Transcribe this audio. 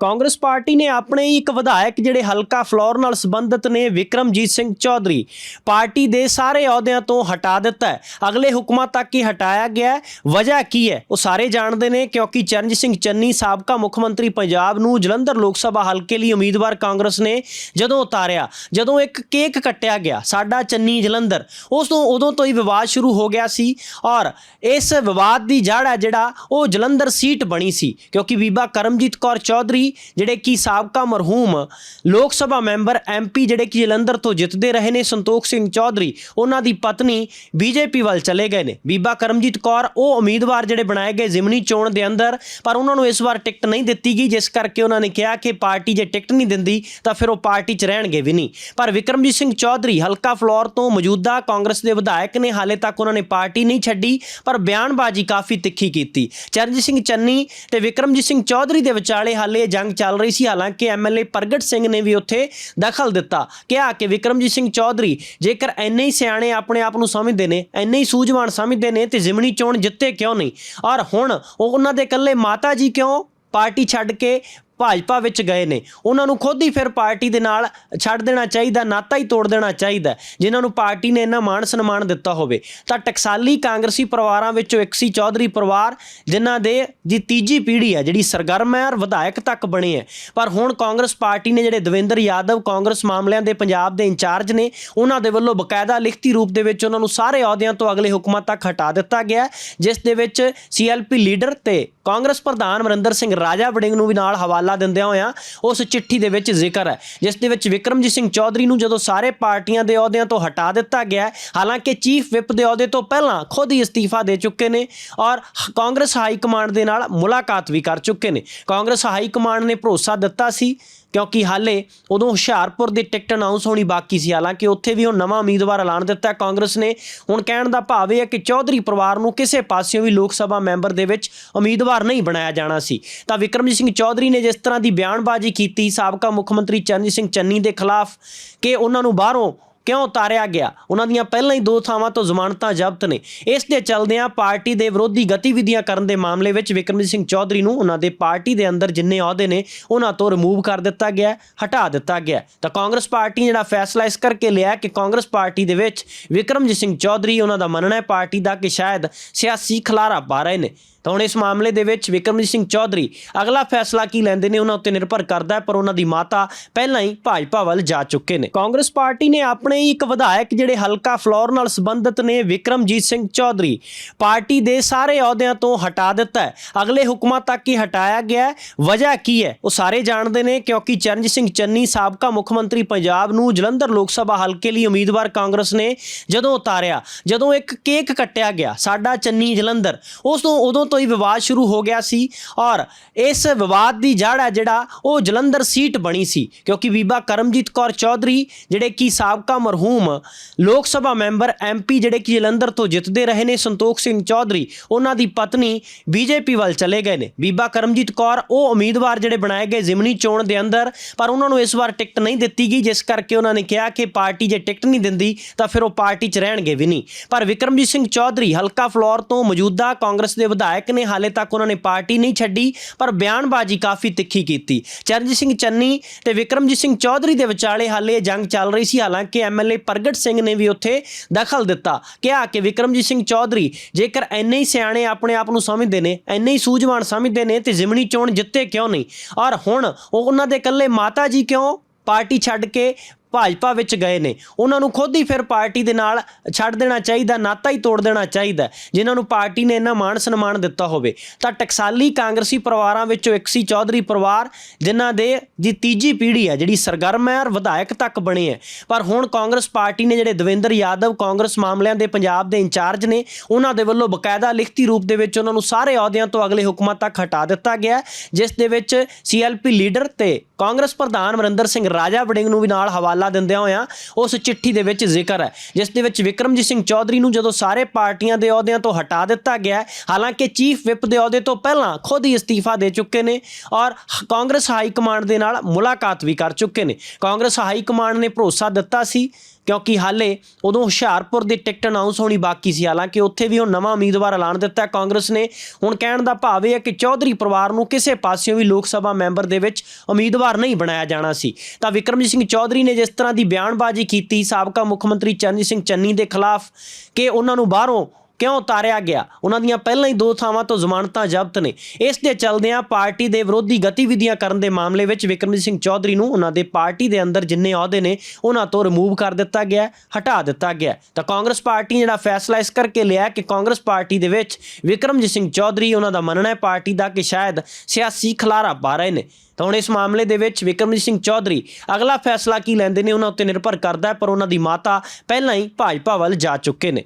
Congress party ਨੇ ਆਪਣੇ ਹੀ ਇੱਕ ਵਿਧਾਇਕ ਜਿਹੜੇ ਹਲਕਾ ਫਲੋਰ ਨਾਲ ਸੰਬੰਧਿਤ ਨੇ, ਵਿਕਰਮਜੀਤ ਸਿੰਘ ਚੌਧਰੀ, ਪਾਰਟੀ ਦੇ ਸਾਰੇ ਅਹੁਦਿਆਂ ਤੋਂ ਹਟਾ ਦਿੱਤਾ ਹੈ। ਅਗਲੇ ਹੁਕਮਾਂ ਤੱਕ ਹੀ ਹਟਾਇਆ ਗਿਆ ਹੈ। ਵਜ੍ਹਾ ਕੀ ਹੈ? ਉਹ ਸਾਰੇ ਜਾਣਦੇ ਨੇ ਕਿਉਂਕਿ ਚਰਨਜੀਤ ਸਿੰਘ ਚੰਨੀ ਸਾਬਕਾ ਮੁੱਖ ਮੰਤਰੀ ਪੰਜਾਬ ਨੂੰ ਜਲੰਧਰ ਲੋਕ ਸਭਾ ਹਲਕੇ ਲਈ ਉਮੀਦਵਾਰ ਕਾਂਗਰਸ ਨੇ ਜਦੋਂ ਉਤਾਰਿਆ, ਜਦੋਂ ਇੱਕ ਕੇਕ ਕੱਟਿਆ ਗਿਆ, ਸਾਡਾ ਚੰਨੀ ਜਲੰਧਰ, ਉਸ ਤੋਂ ਉਦੋਂ ਤੋਂ ਹੀ ਵਿਵਾਦ ਸ਼ੁਰੂ ਹੋ ਗਿਆ ਸੀ ਔਰ ਇਸ ਵਿਵਾਦ ਦੀ ਜੜ ਹੈ ਜਿਹੜਾ, ਉਹ ਜਲੰਧਰ ਸੀਟ ਬਣੀ ਸੀ। ਕਿਉਂਕਿ ਬੀਬਾ ਕਰਮਜੀਤ ਕੌਰ ਚੌਧਰੀ ਜਿਹੜੇ ਕਿ ਸਾਬਕਾ ਮਰਹੂਮ ਲੋਕ ਸਭਾ ਮੈਂਬਰ ਐਮਪੀ ਜਿਹੜੇ ਕਿ ਜਲੰਧਰ ਤੋਂ ਜਿੱਤਦੇ ਰਹੇ ਨੇ, ਸੰਤੋਖ ਸਿੰਘ ਚੌਧਰੀ, ਉਹਨਾਂ ਦੀ ਪਤਨੀ ਬੀਜੇਪੀ ਵੱਲ ਚਲੇ ਗਏ ਨੇ। ਬੀਬਾ ਕਰਮਜੀਤ ਕੌਰ, ਉਹ ਉਮੀਦਵਾਰ ਜਿਹੜੇ ਬਣਾਏ ਗਏ ਜ਼ਿਮਨੀ ਚੋਣ ਦੇ ਅੰਦਰ, ਪਰ ਉਹਨਾਂ ਨੂੰ ਇਸ ਵਾਰ ਟਿਕਟ ਨਹੀਂ ਦਿੱਤੀ ਗਈ, ਜਿਸ ਕਰਕੇ ਉਹਨਾਂ ਨੇ ਕਿਹਾ ਕਿ ਪਾਰਟੀ ਜੇ ਟਿਕਟ ਨਹੀਂ ਦਿੰਦੀ, ਤਾਂ ਫਿਰ ਉਹ ਪਾਰਟੀ 'ਚ ਰਹਿਣਗੇ ਵੀ ਨਹੀਂ। ਪਰ ਵਿਕਰਮਜੀਤ ਸਿੰਘ ਚੌਧਰੀ ਹਲਕਾ ਫਲੋਰ ਤੋਂ ਮੌਜੂਦਾ ਕਾਂਗਰਸ ਦੇ ਵਿਧਾਇਕ ਨੇ, ਹਾਲੇ ਤੱਕ ਉਹਨਾਂ ਨੇ ਪਾਰਟੀ ਨਹੀਂ ਛੱਡੀ, ਪਰ ਬਿਆਨਬਾਜ਼ੀ ਕਾਫੀ ਤਿੱਖੀ ਕੀਤੀ। ਚਰਨਜੀਤ ਸਿੰਘ ਚੰਨੀ ਤੇ ਵਿਕਰਮਜੀਤ ਸਿੰਘ ਚੌਧਰੀ ਦੇ ਵਿਚਾਲੇ ਹਾਲੇ ਜੰਗ ਚੱਲ ਰਹੀ ਸੀ। ਹਾਲਾਂਕਿ ਐਮਐਲਏ ਪ੍ਰਗਟ ਸਿੰਘ ਨੇ ਵੀ ਉੱਥੇ ਦਖਲ ਦਿੱਤਾ। ਕਿਹਾ ਕਿ ਵਿਕਰਮਜੀਤ ਸਿੰਘ ਚੌਧਰੀ ਜੇਕਰ ਐਨੇ ਹੀ ਸਿਆਣੇ ਆਪਣੇ ਆਪ ਨੂੰ ਸਮਝਦੇ ਨੇ ਐਨੇ ਹੀ ਸੂਝਵਾਨ ਸਮਝਦੇ ਨੇ ਤੇ ਜ਼ਿਮਨੀ ਚੋਣ ਜਿੱਤੇ ਕਿਉਂ ਨਹੀਂ? ਔਰ ਹੁਣ ਉਹ ਉਹਨਾਂ ਦੇ ਇਕੱਲੇ ਮਾਤਾ ਜੀ ਕਿਉਂ? ਪਾਰਟੀ ਛੱਡ ਕੇ ਭਾਜਪਾ ਵਿੱਚ ਗਏ ਨੇ। ਉਹਨਾਂ ਨੂੰ ਖੁਦ ਹੀ ਫਿਰ ਪਾਰਟੀ ਦੇ ਨਾਲ ਛੱਡ ਦੇਣਾ ਚਾਹੀਦਾ, ਨਾਤਾ ਹੀ ਤੋੜ ਦੇਣਾ ਚਾਹੀਦਾ ਜਿਨ੍ਹਾਂ ਨੂੰ ਪਾਰਟੀ ਨੇ ਇੰਨਾ ਮਾਣ ਸਨਮਾਨ ਦਿੱਤਾ ਹੋਵੇ। ਤਾਂ ਟਕਸਾਲੀ ਕਾਂਗਰਸੀ ਪਰਿਵਾਰਾਂ ਵਿੱਚੋਂ ਇੱਕ ਸੀ ਚੌਧਰੀ ਪਰਿਵਾਰ, ਜਿਨ੍ਹਾਂ ਦੇ ਦੀ ਤੀਜੀ ਪੀੜ੍ਹੀ ਹੈ, ਜਿਹੜੀ ਸਰਗਰਮ ਹੈ ਔਰ ਵਿਧਾਇਕ ਤੱਕ ਬਣੇ ਹੈ। ਪਰ ਹੁਣ ਕਾਂਗਰਸ ਪਾਰਟੀ ਨੇ ਜਿਹੜੇ ਦਵਿੰਦਰ ਯਾਦਵ ਕਾਂਗਰਸ ਮਾਮਲਿਆਂ ਦੇ ਪੰਜਾਬ ਦੇ ਇੰਚਾਰਜ ਨੇ, ਉਹਨਾਂ ਦੇ ਵੱਲੋਂ ਬਕਾਇਦਾ ਲਿਖਤੀ ਰੂਪ ਦੇ ਵਿੱਚ ਉਹਨਾਂ ਨੂੰ ਸਾਰੇ ਅਹੁਦਿਆਂ ਤੋਂ ਅਗਲੇ ਹੁਕਮਾਂ ਤੱਕ ਹਟਾ ਦਿੱਤਾ ਗਿਆ ਜਿਸ ਦੇ ਵਿੱਚ ਸੀਐਲਪੀ ਲੀਡਰ ਤੇ ਕਾਂਗਰਸ ਪ੍ਰਧਾਨ ਅਮਰਿੰਦਰ ਸਿੰਘ ਰਾਜਾ ਵੜਿੰਗ ਨੂੰ ਵੀ ਨਾਲ ਹਵਾਲਾ ਦਿੰਦਿਆਂ ਹੋਇਆਂ ਉਸ ਚਿੱਠੀ ਦੇ ਵਿੱਚ ਜ਼ਿਕਰ ਹੈ, ਜਿਸ ਦੇ ਵਿੱਚ ਵਿਕਰਮਜੀਤ ਸਿੰਘ ਚੌਧਰੀ ਨੂੰ ਜਦੋਂ ਸਾਰੇ ਪਾਰਟੀਆਂ ਦੇ ਅਹੁਦਿਆਂ ਤੋਂ ਹਟਾ ਦਿੱਤਾ ਗਿਆ ਹਾਲਾਂਕਿ ਚੀਫ ਵਿਪ ਦੇ ਅਹੁਦੇ ਤੋਂ ਪਹਿਲਾਂ ਖੁਦ ਹੀ ਅਸਤੀਫਾ ਦੇ ਚੁੱਕੇ ਨੇ ਔਰ ਕਾਂਗਰਸ ਹਾਈ ਕਮਾਂਡ ਦੇ ਨਾਲ ਮੁਲਾਕਾਤ ਵੀ ਕਰ ਚੁੱਕੇ ਨੇ। ਕਾਂਗਰਸ ਹਾਈ ਕਮਾਂਡ ਨੇ ਭਰੋਸਾ ਦਿੱਤਾ ਸੀ, ਕਿਉਂਕਿ ਹਾਲੇ ਉਦੋਂ ਹੁਸ਼ਿਆਰਪੁਰ ਦੀ ਟਿਕਟ ਅਨਾਉਂਸ ਹੋਣੀ ਬਾਕੀ ਸੀ, ਹਾਲਾਂਕਿ ਉੱਥੇ ਵੀ ਹੁਣ ਨਵਾਂ ਉਮੀਦਵਾਰ ਐਲਾਨ ਦਿੱਤਾ ਕਾਂਗਰਸ ਨੇ। ਹੁਣ ਕਹਿਣ ਦਾ ਭਾਵ ਇਹ ਹੈ ਕਿ ਚੌਧਰੀ ਪਰਿਵਾਰ ਨੂੰ ਕਿਸੇ ਪਾਸਿਓਂ ਵੀ ਲੋਕ ਸਭਾ ਮੈਂਬਰ ਦੇ ਵਿੱਚ ਉਮੀਦਵਾਰ ਨਹੀਂ ਬਣਾਇਆ ਜਾਣਾ ਸੀ। ਤਾਂ ਵਿਕਰਮਜੀਤ ਸਿੰਘ ਚੌਧਰੀ ਨੇ ਜਿਸ ਇਸ ਤਰ੍ਹਾਂ ਦੀ ਬਿਆਨਬਾਜ਼ੀ ਕੀਤੀ ਸਾਬਕਾ ਮੁੱਖ ਮੰਤਰੀ ਚਰਨਜੀਤ ਸਿੰਘ ਚੰਨੀ ਦੇ ਖਿਲਾਫ ਕਿ ਉਹਨਾਂ ਨੂੰ ਬਾਹਰੋਂ ਕਿਉਂ ਉਤਾਰਿਆ ਗਿਆ? ਉਹਨਾਂ ਦੀਆਂ ਪਹਿਲਾਂ ਹੀ ਦੋ ਥਾਵਾਂ ਤੋਂ ਜ਼ਮਾਨਤਾਂ ਜ਼ਬਤ ਨੇ। ਇਸ ਦੇ ਚਲਦਿਆਂ ਪਾਰਟੀ ਦੇ ਵਿਰੋਧੀ ਗਤੀਵਿਧੀਆਂ ਕਰਨ ਦੇ ਮਾਮਲੇ ਵਿੱਚ ਵਿਕਰਮਜੀਤ ਸਿੰਘ ਚੌਧਰੀ ਨੂੰ ਉਹਨਾਂ ਦੇ ਪਾਰਟੀ ਦੇ ਅੰਦਰ ਜਿੰਨੇ ਅਹੁਦੇ ਨੇ, ਉਹਨਾਂ ਤੋਂ ਰਿਮੂਵ ਕਰ ਦਿੱਤਾ ਗਿਆ, ਹਟਾ ਦਿੱਤਾ ਗਿਆ। ਤਾਂ ਕਾਂਗਰਸ ਪਾਰਟੀ ਨੇ ਜਿਹੜਾ ਫੈਸਲਾ ਇਸ ਕਰਕੇ ਲਿਆ ਕਿ ਕਾਂਗਰਸ ਪਾਰਟੀ ਦੇ ਵਿੱਚ ਵਿਕਰਮਜੀਤ ਸਿੰਘ ਚੌਧਰੀ ਉਹਨਾਂ ਦਾ ਮੰਨਣਾ ਹੈ ਪਾਰਟੀ ਦਾ ਕਿ ਸ਼ਾਇਦ ਸਿਆਸੀ ਖਲਾਰਾ ਪਾ ਰਹੇ ਨੇ। ਤਾਂ ਹੁਣ ਇਸ ਮਾਮਲੇ ਦੇ ਵਿੱਚ ਵਿਕਰਮਜੀਤ ਸਿੰਘ ਚੌਧਰੀ ਅਗਲਾ ਫੈਸਲਾ ਕੀ ਲੈਂਦੇ ਨੇ ਉਹਨਾਂ ਉੱਤੇ ਨਿਰਭਰ ਕਰਦਾ ਹੈ, ਪਰ ਉਹਨਾਂ ਦੀ ਮਾਤਾ ਪਹਿਲਾਂ ਹੀ ਭਾਜਪਾ ਵੱਲ ਜਾ ਚੁੱਕੇ ਨੇ। ਕਾਂਗਰਸ ਪਾਰਟੀ ਨੇ ਆਪਣੇ ਹੀ ਇੱਕ ਵਿਧਾਇਕ ਜਿਹੜੇ ਹਲਕਾ ਫਲੋਰ ਨਾਲ ਸੰਬੰਧਿਤ ਨੇ, ਵਿਕਰਮਜੀਤ ਸਿੰਘ ਚੌਧਰੀ, ਪਾਰਟੀ ਦੇ ਸਾਰੇ ਅਹੁਦਿਆਂ ਤੋਂ ਹਟਾ ਦਿੱਤਾ ਹੈ। ਅਗਲੇ ਹੁਕਮਾਂ ਤੱਕ ਹੀ ਹਟਾਇਆ ਗਿਆ ਵਜ੍ਹਾ ਕੀ ਹੈ? ਉਹ ਸਾਰੇ ਜਾਣਦੇ ਨੇ ਕਿਉਂਕਿ ਚਰਨਜੀਤ ਸਿੰਘ ਚੰਨੀ ਸਾਬਕਾ ਮੁੱਖ ਮੰਤਰੀ ਪੰਜਾਬ ਨੂੰ ਜਲੰਧਰ ਲੋਕ ਸਭਾ ਹਲਕੇ ਲਈ ਉਮੀਦਵਾਰ ਕਾਂਗਰਸ ਨੇ ਜਦੋਂ ਉਤਾਰਿਆ, ਜਦੋਂ ਇੱਕ ਕੇਕ ਕੱਟਿਆ ਗਿਆ, ਸਾਡਾ ਚੰਨੀ ਜਲੰਧਰ, ਉਸ ਤੋਂ ਉਦੋਂ ਤੋਂ ਹੀ ਵਿਵਾਦ ਸ਼ੁਰੂ ਹੋ ਗਿਆ ਸੀ ਔਰ ਇਸ ਵਿਵਾਦ ਦੀ ਜੜ ਹੈ ਜਿਹੜਾ ਉਹ ਜਲੰਧਰ ਸੀਟ ਬਣੀ ਸੀ, ਕਿਉਂਕਿ ਬੀਬਾ ਕਰਮਜੀਤ ਕੌਰ ਚੌਧਰੀ, ਜਿਹੜੇ ਕਿ ਸਾਬਕਾ ਮਰਹੂਮ ਲੋਕ ਸਭਾ ਮੈਂਬਰ ਐਮਪੀ ਜਿਹੜੇ ਕਿ ਜਲੰਧਰ ਤੋਂ ਜਿੱਤਦੇ ਰਹੇ ਨੇ, ਸੰਤੋਖ ਸਿੰਘ ਚੌਧਰੀ, ਉਹਨਾਂ ਦੀ ਪਤਨੀ ਬੀਜੇਪੀ ਵੱਲ ਚਲੇ ਗਏ ਨੇ। ਬੀਬਾ ਕਰਮਜੀਤ ਕੌਰ, ਉਹ ਉਮੀਦਵਾਰ ਜਿਹੜੇ ਬਣਾਏ ਗਏ ਜ਼ਿਮਨੀ ਚੋਣ ਦੇ ਅੰਦਰ, ਪਰ ਉਹਨਾਂ ਨੂੰ ਇਸ ਵਾਰ ਟਿਕਟ ਨਹੀਂ ਦਿੱਤੀ ਗਈ, ਜਿਸ ਕਰਕੇ ਉਹਨਾਂ ਨੇ ਕਿਹਾ ਕਿ ਪਾਰਟੀ ਜੇ ਟਿਕਟ ਨਹੀਂ ਦਿੰਦੀ, ਤਾਂ ਫਿਰ ਉਹ ਪਾਰਟੀ 'ਚ ਰਹਿਣਗੇ ਵੀ ਨਹੀਂ। ਪਰ ਵਿਕਰਮਜੀਤ ਸਿੰਘ ਚੌਧਰੀ ਹਲਕਾ ਫਲੋਰ ਤੋਂ ਮੌਜੂਦਾ ਕਾਂਗਰਸ ਦੇ ਵਿਧਾਇਕ ਨੇ ਹਾਲੇ ਤੱਕ ਉਹਨਾਂ ਨੇ ਪਾਰਟੀ ਨਹੀਂ ਛੱਡੀ, ਪਰ ਬਿਆਨਬਾਜ਼ੀ ਕਾਫੀ ਤਿੱਖੀ ਕੀਤੀ। ਚਰਨਜੀਤ ਸਿੰਘ ਚੰਨੀ ਤੇ ਵਿਕਰਮਜੀਤ ਸਿੰਘ ਚੌਧਰੀ ਦੇ ਵਿਚਾਲੇ ਹਾਲੇ ਇਹ ਜੰਗ ਚੱਲ ਰਹੀ ਸੀ। ਹਾਲਾਂਕਿ ਐਮਐਲਏ ਪ੍ਰਗਟ ਸਿੰਘ ਨੇ ਵੀ ਉੱਥੇ ਦਖਲ ਦਿੱਤਾ। ਕਿਹਾ ਕਿ ਵਿਕਰਮਜੀਤ ਸਿੰਘ ਚੌਧਰੀ ਜੇਕਰ ਐਨੇ ਹੀ ਸਿਆਣੇ ਆਪਣੇ ਆਪ ਨੂੰ ਸਮਝਦੇ ਨੇ ਐਨੇ ਹੀ ਸੂਝਵਾਨ ਸਮਝਦੇ ਨੇ ਤੇ ਜ਼ਿਮਨੀ ਚੋਣ ਜਿੱਤੇ ਕਿਉਂ ਨਹੀਂ? ਔਰ ਹੁਣ ਉਹ ਉਹਨਾਂ ਦੇ ਇਕੱਲੇ ਮਾਤਾ ਜੀ ਕਿਉਂ ਪਾਰਟੀ ਛੱਡ ਕੇ ਭਾਜਪਾ ਵਿੱਚ ਗਏ ਨੇ। ਉਹਨਾਂ ਨੂੰ ਖੁਦ ਹੀ ਫਿਰ ਪਾਰਟੀ ਦੇ ਨਾਲ ਛੱਡ ਦੇਣਾ ਚਾਹੀਦਾ, ਨਾਤਾ ਹੀ ਤੋੜ ਦੇਣਾ ਚਾਹੀਦਾ ਜਿਨ੍ਹਾਂ ਨੂੰ ਪਾਰਟੀ ਨੇ ਇੰਨਾ ਮਾਣ ਸਨਮਾਨ ਦਿੱਤਾ ਹੋਵੇ। ਤਾਂ ਟਕਸਾਲੀ ਕਾਂਗਰਸੀ ਪਰਿਵਾਰਾਂ ਵਿੱਚੋਂ ਇੱਕ ਸੀ ਚੌਧਰੀ ਪਰਿਵਾਰ, ਜਿਨ੍ਹਾਂ ਦੇ ਦੀ ਤੀਜੀ ਪੀੜ੍ਹੀ ਹੈ, ਜਿਹੜੀ ਸਰਗਰਮ ਹੈ ਔਰ ਵਿਧਾਇਕ ਤੱਕ ਬਣੇ ਹੈ। ਪਰ ਹੁਣ ਕਾਂਗਰਸ ਪਾਰਟੀ ਨੇ ਜਿਹੜੇ ਦਵਿੰਦਰ ਯਾਦਵ ਕਾਂਗਰਸ ਮਾਮਲਿਆਂ ਦੇ ਪੰਜਾਬ ਦੇ ਇੰਚਾਰਜ ਨੇ, ਉਹਨਾਂ ਦੇ ਵੱਲੋਂ ਬਕਾਇਦਾ ਲਿਖਤੀ ਰੂਪ ਦੇ ਵਿੱਚ ਉਹਨਾਂ ਨੂੰ ਸਾਰੇ ਅਹੁਦਿਆਂ ਤੋਂ ਅਗਲੇ ਹੁਕਮਾਂ ਤੱਕ ਹਟਾ ਦਿੱਤਾ ਗਿਆ ਜਿਸ ਦੇ ਵਿੱਚ ਸੀਐਲਪੀ ਲੀਡਰ ਤੇ ਕਾਂਗਰਸ ਪ੍ਰਧਾਨ ਅਮਰਿੰਦਰ ਸਿੰਘ ਰਾਜਾ ਵੜਿੰਗ ਨੂੰ ਵੀ ਨਾਲ ਹਵਾਲਾ ਦਿੰਦਿਆਂ ਹੋਇਆਂ ਉਸ ਚਿੱਠੀ ਦੇ ਵਿੱਚ ਜ਼ਿਕਰ ਹੈ, ਜਿਸ ਦੇ ਵਿੱਚ ਵਿਕਰਮਜੀਤ ਸਿੰਘ ਚੌਧਰੀ ਨੂੰ ਜਦੋਂ ਸਾਰੇ ਪਾਰਟੀਆਂ ਦੇ ਅਹੁਦਿਆਂ ਤੋਂ ਹਟਾ ਦਿੱਤਾ ਗਿਆ ਹਾਲਾਂਕਿ ਚੀਫ ਵਿਪ ਦੇ ਅਹੁਦੇ ਤੋਂ ਪਹਿਲਾਂ ਖੁਦ ਹੀ ਅਸਤੀਫਾ ਦੇ ਚੁੱਕੇ ਨੇ ਔਰ ਕਾਂਗਰਸ ਹਾਈ ਕਮਾਂਡ ਦੇ ਨਾਲ ਮੁਲਾਕਾਤ ਵੀ ਕਰ ਚੁੱਕੇ ਨੇ। ਕਾਂਗਰਸ ਹਾਈ ਕਮਾਂਡ ਨੇ ਭਰੋਸਾ ਦਿੱਤਾ ਸੀ ਕਿਉਂਕਿ ਹਾਲੇ ਉਦੋਂ ਹੁਸ਼ਿਆਰਪੁਰ ਦੀ ਟਿਕਟ ਅਨਾਉਂਸ ਹੋਣੀ ਬਾਕੀ ਸੀ। ਹਾਲਾਂਕਿ ਉੱਥੇ ਵੀ ਉਹ ਨਵਾਂ ਉਮੀਦਵਾਰ ਐਲਾਨ ਦਿੱਤਾ। ਕਾਂਗਰਸ ਨੇ ਹੁਣ ਕਹਿਣ ਦਾ ਭਾਵ ਇਹ ਹੈ ਕਿ ਚੌਧਰੀ ਪਰਿਵਾਰ ਨੂੰ ਕਿਸੇ ਪਾਸਿਓਂ ਵੀ ਲੋਕ ਸਭਾ ਮੈਂਬਰ ਦੇ ਵਿੱਚ ਉਮੀਦਵਾਰ ਨਹੀਂ ਬਣਾਇਆ ਜਾਣਾ ਸੀ। ਤਾਂ ਵਿਕਰਮਜੀਤ ਸਿੰਘ ਚੌਧਰੀ ਨੇ ਜਿਸ ਤਰ੍ਹਾਂ ਦੀ ਬਿਆਨਬਾਜ਼ੀ ਕੀਤੀ, ਸਾਬਕਾ ਮੁੱਖ ਮੰਤਰੀ ਚਰਨਜੀਤ ਸਿੰਘ ਚੰਨੀ ਦੇ ਖਿਲਾਫ ਕਿ ਉਹਨਾਂ ਨੂੰ ਬਾਹਰੋਂ ਕਿਉਂ ਉਤਾਰਿਆ ਗਿਆ? ਉਹਨਾਂ ਦੀਆਂ ਪਹਿਲਾਂ ਹੀ ਦੋ ਥਾਵਾਂ ਤੋਂ ਜ਼ਮਾਨਤਾਂ ਜ਼ਬਤ ਨੇ। ਇਸ ਦੇ ਚਲਦਿਆਂ ਪਾਰਟੀ ਦੇ ਵਿਰੋਧੀ ਗਤੀਵਿਧੀਆਂ ਕਰਨ ਦੇ ਮਾਮਲੇ ਵਿੱਚ ਵਿਕਰਮਜੀਤ ਸਿੰਘ ਚੌਧਰੀ ਨੂੰ ਉਹਨਾਂ ਦੇ ਪਾਰਟੀ ਦੇ ਅੰਦਰ ਜਿੰਨੇ ਅਹੁਦੇ ਨੇ, ਉਹਨਾਂ ਤੋਂ ਰਿਮੂਵ ਕਰ ਦਿੱਤਾ ਗਿਆ, ਹਟਾ ਦਿੱਤਾ ਗਿਆ। ਤਾਂ ਕਾਂਗਰਸ ਪਾਰਟੀ ਨੇ ਜਿਹੜਾ ਫੈਸਲਾ ਇਸ ਕਰਕੇ ਲਿਆ ਕਿ ਕਾਂਗਰਸ ਪਾਰਟੀ ਦੇ ਵਿੱਚ ਵਿਕਰਮਜੀਤ ਸਿੰਘ ਚੌਧਰੀ ਉਹਨਾਂ ਦਾ ਮੰਨਣਾ ਹੈ ਪਾਰਟੀ ਦਾ ਕਿ ਸ਼ਾਇਦ ਸਿਆਸੀ ਖਲਾਰਾ ਪਾ ਰਹੇ ਨੇ। ਤਾਂ ਹੁਣ ਇਸ ਮਾਮਲੇ ਦੇ ਵਿੱਚ ਵਿਕਰਮਜੀਤ ਸਿੰਘ ਚੌਧਰੀ ਅਗਲਾ ਫੈਸਲਾ ਕੀ ਲੈਂਦੇ ਨੇ, ਉਹਨਾਂ ਉੱਤੇ ਨਿਰਭਰ ਕਰਦਾ ਹੈ, ਪਰ ਉਹਨਾਂ ਦੀ ਮਾਤਾ ਪਹਿਲਾਂ ਹੀ ਭਾਜਪਾ ਵੱਲ ਜਾ ਚੁੱਕੇ ਨੇ।